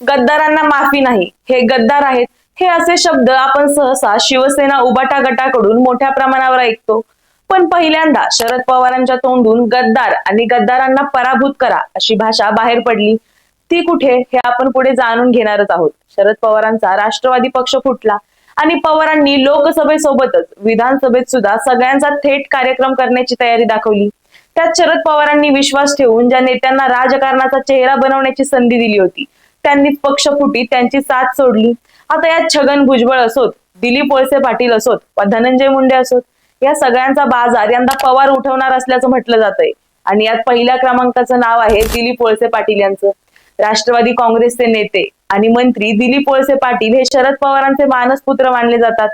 गद्दारांना माफी नाही. हे गद्दार आहेत. हे असे शब्द आपण सहसा शिवसेना उबाटा गटाकडून मोठ्या प्रमाणावर ऐकतो. पण पहिल्यांदा शरद पवारांच्या तोंडून गद्दार आणि गद्दारांना पराभूत करा अशी भाषा बाहेर पडली. ती कुठे हे आपण पुढे जाणून घेणारच आहोत. शरद पवारांचा राष्ट्रवादी पक्ष फुटला आणि पवारांनी लोकसभेसोबतच विधानसभेत सुद्धा सगळ्यांचा थेट कार्यक्रम करण्याची तयारी दाखवली. त्यात शरद पवारांनी विश्वास ठेवून ज्या नेत्यांना राजकारणाचा चेहरा बनवण्याची संधी दिली होती त्यांनी पक्ष फुटी त्यांची साथ सोडली. आता यात छगन भुजबळ असोत दिलीप वळसे पाटील असोत धनंजय मुंडे असोत. या सगळ्यांचा बाजार यंदा पवार उठवणार असल्याचं म्हटलं जातंय. आणि यात पहिल्या क्रमांकाचं नाव आहे दिलीप वळसे पाटील यांचं. राष्ट्रवादी काँग्रेसचे नेते आणि मंत्री दिलीप वळसे पाटील हे शरद पवारांचे मानसपुत्र मानले जातात.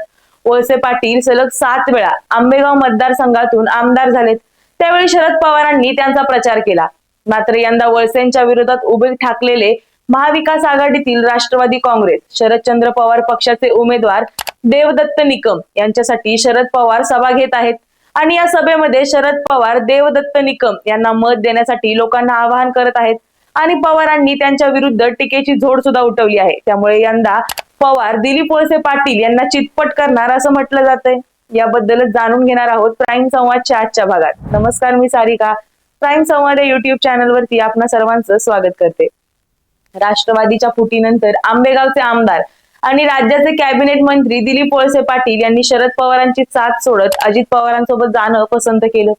वळसे पाटील सलग सात वेळा आंबेगाव मतदारसंघातून आमदार झालेत. त्यावेळी शरद पवारांनी त्यांचा प्रचार केला. मात्र यंदा वळसेंच्या विरोधात उभे ठाकलेले महाविकास आघाडीतील राष्ट्रवादी काँग्रेस शरदचंद्र पवार पक्षाचे उमेदवार देवदत्त निकम यांच्यासाठी शरद पवार सभा घेत आहेत. आणि या सभेमध्ये शरद पवार देवदत्त निकम यांना मत देण्यासाठी लोकांना आवाहन करत आहेत. आणि पवारांनी त्यांच्या विरुद्ध टीकेची झोड सुद्धा उठवली आहे. त्यामुळे यंदा पवार दिलीप वळसे पाटील यांना चितपट करणार असं म्हटलं जातंय. याबद्दलच जाणून घेणार आहोत प्राईम संवादच्या आजच्या भागात. नमस्कार मी सारिका. प्राईम संवाद या युट्यूब चॅनलवरती आपणा सर्वांचं स्वागत करते. राष्ट्रवादीच्या फुटीनंतर आंबेगावचे आमदार आणि राज्याचे कॅबिनेट मंत्री दिलीप वळसे पाटील यांनी शरद पवारांची साथ सोडत अजित पवारांसोबत जाणं पसंत केलं.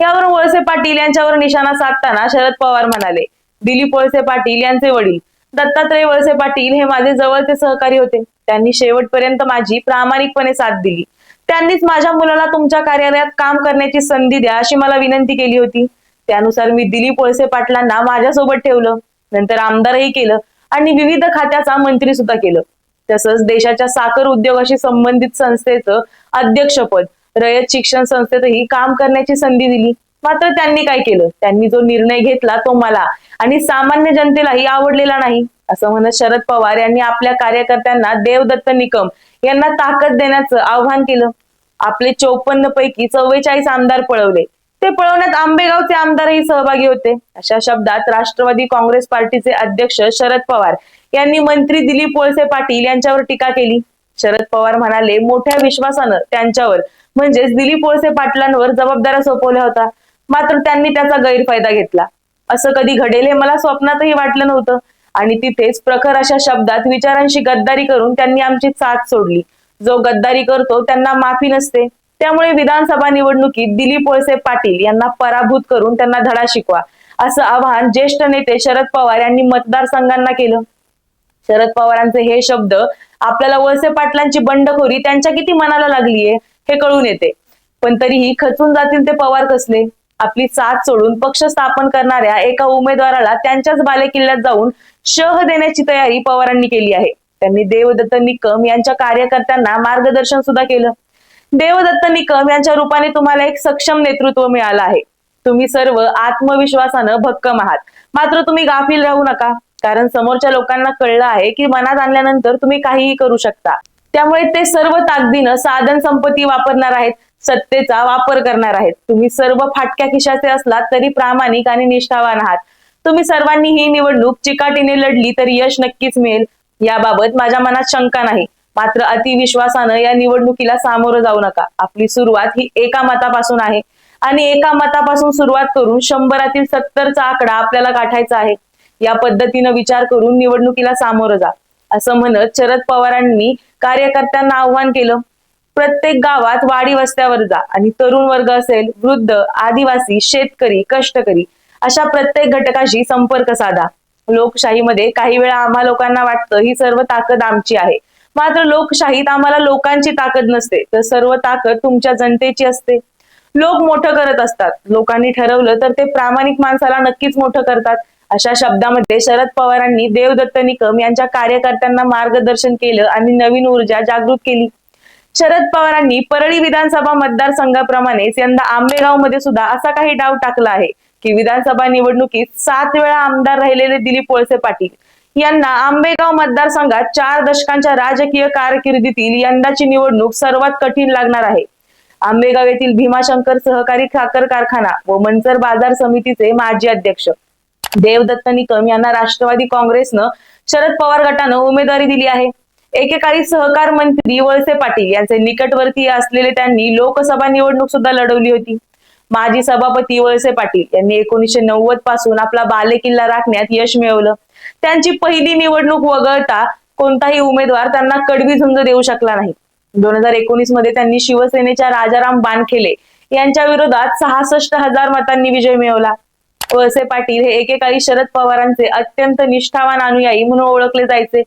यावरून वळसे पाटील यांच्यावर निशाणा साधताना शरद पवार म्हणाले दिलीप वळसे पाटील यांचे वडील दत्तात्रय वळसे पाटील हे माझे जवळचे सहकारी होते. त्यांनी शेवटपर्यंत माझी प्रामाणिकपणे साथ दिली. त्यांनीच माझ्या मुलाला तुमच्या कार्यालयात काम करण्याची संधी द्या अशी मला विनंती केली होती. त्यानुसार मी दिलीप वळसे पाटलांना माझ्यासोबत ठेवलं. नंतर आमदारही केलं आणि विविध खात्याचा मंत्री सुद्धा केलं. तसंच देशाच्या साखर उद्योगाशी संबंधित संस्थेचं अध्यक्षपद रयत शिक्षण संस्थेतही काम करण्याची संधी दिली. मात्र त्यांनी काय केलं? त्यांनी जो निर्णय घेतला तो मला आणि सामान्य जनतेलाही आवडलेला नाही. असं म्हणत शरद पवार यांनी आपल्या कार्यकर्त्यांना देवदत्त निकम यांना ताकद देण्याचं आव्हान केलं. आपले चौपन्न पैकी चव्वेचाळीस आमदार पळवले. ते पळवण्यात आंबेगावचे आमदारही सहभागी होते. अशा शब्दात राष्ट्रवादी काँग्रेस पार्टीचे अध्यक्ष शरद पवार यांनी मंत्री दिलीप वळसे पाटील यांच्यावर टीका केली. शरद पवार म्हणाले मोठ्या विश्वासानं त्यांच्यावर म्हणजेच दिलीप वळसे पाटलांवर जबाबदाऱ्या सोपवल्या होता मात्र त्यांनी त्याचा गैरफायदा घेतला. असं कधी घडेल हे मला स्वप्नातही वाटलं नव्हतं. आणि तिथेच प्रखर अशा शब्दात विचारांशी गद्दारी करून त्यांनी आमची साथ सोडली. जो गद्दारी करतो त्यांना माफी नसते. त्यामुळे विधानसभा निवडणुकीत दिलीप वळसे पाटील यांना पराभूत करून त्यांना धडा शिकवा असं आवाहन ज्येष्ठ नेते शरद पवार यांनी मतदारसंघांना केलं. शरद पवारांचे हे शब्द आपल्याला वळसे पाटलांची बंडखोरी त्यांच्या किती मनाला लागलीये हे कळून येते. पण तरीही खचून जातील ते पवार कसले? आपली साथ सोडून पक्ष स्थापन करणाऱ्या एका उमेदवाराला त्यांच्याच बालेकिल्ल्यात जाऊन शह देण्याची तयारी पवारांनी केली आहे. त्यांनी देवदत्त निकम यांच्या कार्यकर्त्यांना मार्गदर्शन सुद्धा केलं. देवदत्त निकम यांच्या रूपाने तुम्हाला एक सक्षम नेतृत्व मिळालं आहे. तुम्ही सर्व आत्मविश्वासानं भक्कम आहात. मात्र तुम्ही गाफील राहू नका. कारण समोरच्या लोकांना कळलं आहे की मनात आणल्यानंतर तुम्ही काहीही करू शकता. त्यामुळे ते सर्व ताकदीनं साधन संपत्ती वापरणार आहेत. सत्तेचा वापर करणार आहेत. तुम्ही सर्व फाटक्या खिशाचे असलात तरी प्रामाणिक आणि निष्ठावान आहात. तुम्ही सर्वांनी ही निवडणूक चिकाटीने लढली तर यश नक्कीच मिळेल. याबाबत माझ्या मनात शंका नाही. मात्र अतिविश्वासानं या निवडणुकीला सामोरं जाऊ नका. आपली सुरुवात ही एका मतापासून आहे. आणि एका मतापासून सुरुवात करून शंभरातील सत्तरचा आकडा आपल्याला गाठायचा आहे. या पद्धतीनं विचार करून निवडणुकीला सामोरं जा. असं म्हणत शरद पवारांनी कार्यकर्त्यांना आव्हान केलं. प्रत्येक गावात वाडी वस्त्यावर जा आणि तरुण वर्ग असेल वृद्ध आदिवासी शेतकरी कष्टकरी अशा प्रत्येक घटकाशी संपर्क साधा. लोकशाहीमध्ये काही वेळा आम्हा लोकांना वाटतं ही सर्व ताकद आमची आहे. मात्र लोकशाहीत आम्हाला लोकांची ताकद नसते. तर सर्व ताकद तुमच्या जनतेची असते. लोक मोठं करत असतात. लोकांनी ठरवलं तर ते प्रामाणिक माणसाला नक्कीच मोठं करतात. अशा शब्दामध्ये शरद पवारांनी देवदत्त निकम यांच्या कार्यकर्त्यांना मार्गदर्शन केलं आणि नवीन ऊर्जा जागृत केली. शरद पवारांनी परळी विधानसभा मतदारसंघाप्रमाणेच यंदा आंबेगावमध्ये सुद्धा असा काही डाव टाकला आहे की विधानसभा निवडणुकीत सात वेळा आमदार राहिलेले दिलीप वळसे पाटील. यांना आंबेगाव मतदारसंघात चार दशकांच्या राजकीय कारकिर्दीतील यंदाची निवडणूक सर्वात कठीण लागणार आहे. आंबेगाव येथील भीमाशंकर सहकारी साखर कारखाना व मंचर बाजार समितीचे माजी अध्यक्ष देवदत्त निकम यांना राष्ट्रवादी काँग्रेसनं शरद पवार गटानं उमेदवारी दिली आहे. एकेकाळी सहकार मंत्री वळसे पाटील यांचे निकटवर्तीय असलेले त्यांनी लोकसभा निवडणूक सुद्धा लढवली होती. माजी सभापती वळसे पाटील यांनी एकोणीसशे नव्वदपासून आपला बालेकिल्ला राखण्यात यश मिळवलं. त्यांची पहिली निवडणूक वगळता कोणताही उमेदवार त्यांना कडवी झुंज देऊ शकला नाही. दोन हजार एकोणीसमध्ये त्यांनी शिवसेनेच्या राजाराम बानखेले यांच्या विरोधात सहासष्ट हजार मतांनी विजय मिळवला. वळसे पाटील हे एकेकाळी शरद पवारांचे अत्यंत निष्ठावान अनुयायी म्हणून ओळखले जायचे.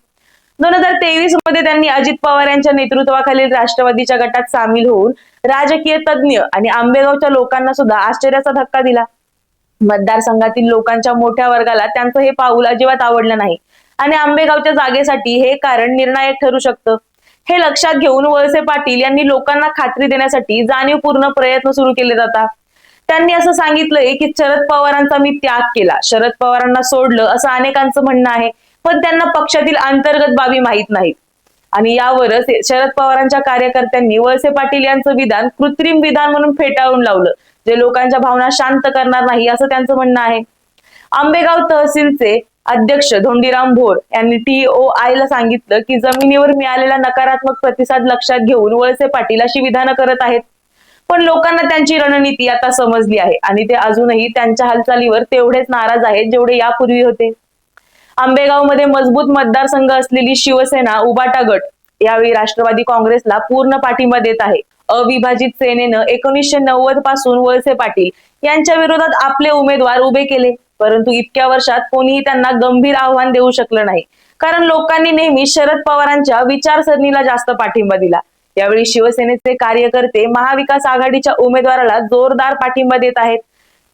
दोन हजार तेवीसमध्ये त्यांनी अजित पवार यांच्या नेतृत्वाखालील राष्ट्रवादीच्या गटात सामील होऊन राजकीय तज्ज्ञ आणि आंबेगावच्या लोकांना सुद्धा आश्चर्याचा धक्का दिला. मतदारसंघातील लोकांच्या मोठ्या वर्गाला त्यांचं हे पाऊल अजिबात आवडलं नाही. आणि आंबेगावच्या जागेसाठी हे कारण निर्णायक ठरू शकतं. हे लक्षात घेऊन वळसे पाटील यांनी लोकांना खात्री देण्यासाठी जाणीवपूर्ण प्रयत्न सुरू केले जातात. त्यांनी असं सांगितलंय की शरद पवारांचा मी त्याग केला. शरद पवारांना सोडलं असं अनेकांचं म्हणणं आहे पण त्यांना पक्षातील अंतर्गत बाबी माहीत नाहीत. आणि यावरच शरद पवारांच्या कार्यकर्त्यांनी वळसे पाटील यांचं विधान कृत्रिम विधान म्हणून फेटाळून लावलं. जे लोकांच्या भावना शांत करणार नाही असं त्यांचं म्हणणं आहे. आंबेगाव तहसीलचे अध्यक्ष धोंडीराम भोर यांनी टीओ आय ला सांगितलं की जमिनीवर मिळालेला नकारात्मक प्रतिसाद लक्षात घेऊन वळसे पाटील अशी विधानं करत आहेत. पण लोकांना त्यांची रणनीती आता समजली आहे आणि ते अजूनही त्यांच्या हालचालीवर तेवढेच नाराज आहेत जेवढे यापूर्वी होते. आंबेगावमध्ये मजबूत मतदारसंघ असलेली शिवसेना उबाटा गट यावेळी राष्ट्रवादी काँग्रेसला पूर्ण पाठिंबा देत आहे. अविभाजित सेनेनं एकोणीसशे नव्वदपासून वळसे पाटील यांच्या विरोधात आपले उमेदवार उभे केले. परंतु इतक्या वर्षात कोणीही त्यांना गंभीर आव्हान देऊ शकलं नाही. कारण लोकांनी नेहमी शरद पवारांच्या विचारसरणीला जास्त पाठिंबा दिला. यावेळी शिवसेनेचे कार्यकर्ते महाविकास आघाडीच्या उमेदवाराला जोरदार पाठिंबा देत आहेत.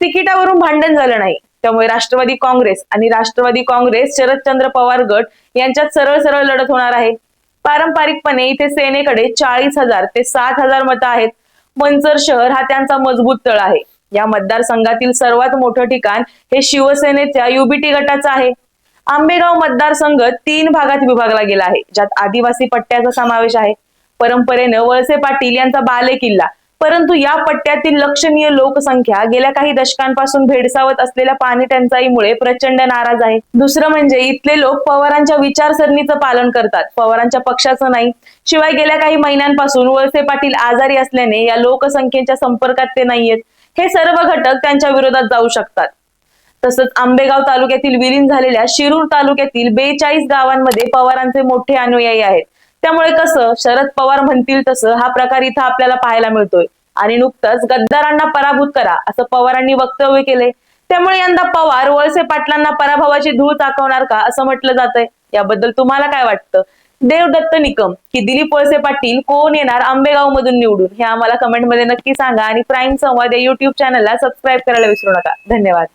तिकिटावरून भांडण झालं नाही. त्यामुळे राष्ट्रवादी काँग्रेस आणि राष्ट्रवादी काँग्रेस शरदचंद्र पवार गट यांच्यात सरळ सरळ लढत होणार आहे. पारंपरिकपणे इथे सेनेकडे चाळीस हजार ते सात हजार मतं आहेत. मंचर शहर हा त्यांचा मजबूत तळ आहे. या मतदारसंघातील सर्वात मोठं ठिकाण हे शिवसेनेच्या युबीटी गटाचं आहे. आंबेगाव मतदारसंघ तीन भागात विभागला गेला आहे ज्यात आदिवासी पट्ट्याचा समावेश आहे. परंपरेनं वळसे पाटील यांचा बाले किल्ला परंतु या पट्ट्यातील लक्षणीय लोकसंख्या गेल्या काही दशकांपासून भेडसावत असलेल्या पाणी टंचाईमुळे प्रचंड नाराज आहे. दुसरं म्हणजे इथले लोक पवारांच्या विचारसरणीचं पालन करतात. पवारांच्या पक्षाचं नाही. शिवाय गेल्या काही महिन्यांपासून वळसे पाटील आजारी असल्याने या लोकसंख्येच्या संपर्कात ते नाहीयेत. हे सर्व घटक त्यांच्या विरोधात जाऊ शकतात. तसंच आंबेगाव तालुक्यातील विलीन झालेल्या शिरूर तालुक्यातील बेचाळीस गावांमध्ये पवारांचे मोठे अनुयायी आहेत. त्यामुळे कसं शरद पवार म्हणतील तसं हा प्रकार इथं आपल्याला पाहायला मिळतोय. आणि नुकतंच गद्दारांना पराभूत करा असं पवारांनी वक्तव्य केले त्यामुळे यंदा पवार वळसे पाटलांना पराभवाची धूळ चाकवणार का असं म्हटलं जातंय. याबद्दल तुम्हाला काय वाटतं? देवदत्त निकम की दिलीप वळसे पाटील कोण येणार आंबेगाव मधून निवडून? हे आम्हाला कमेंटमध्ये नक्की सांगा आणि प्राईम संवाद या युट्यूब चॅनलला सबस्क्राईब करायला विसरू नका. धन्यवाद.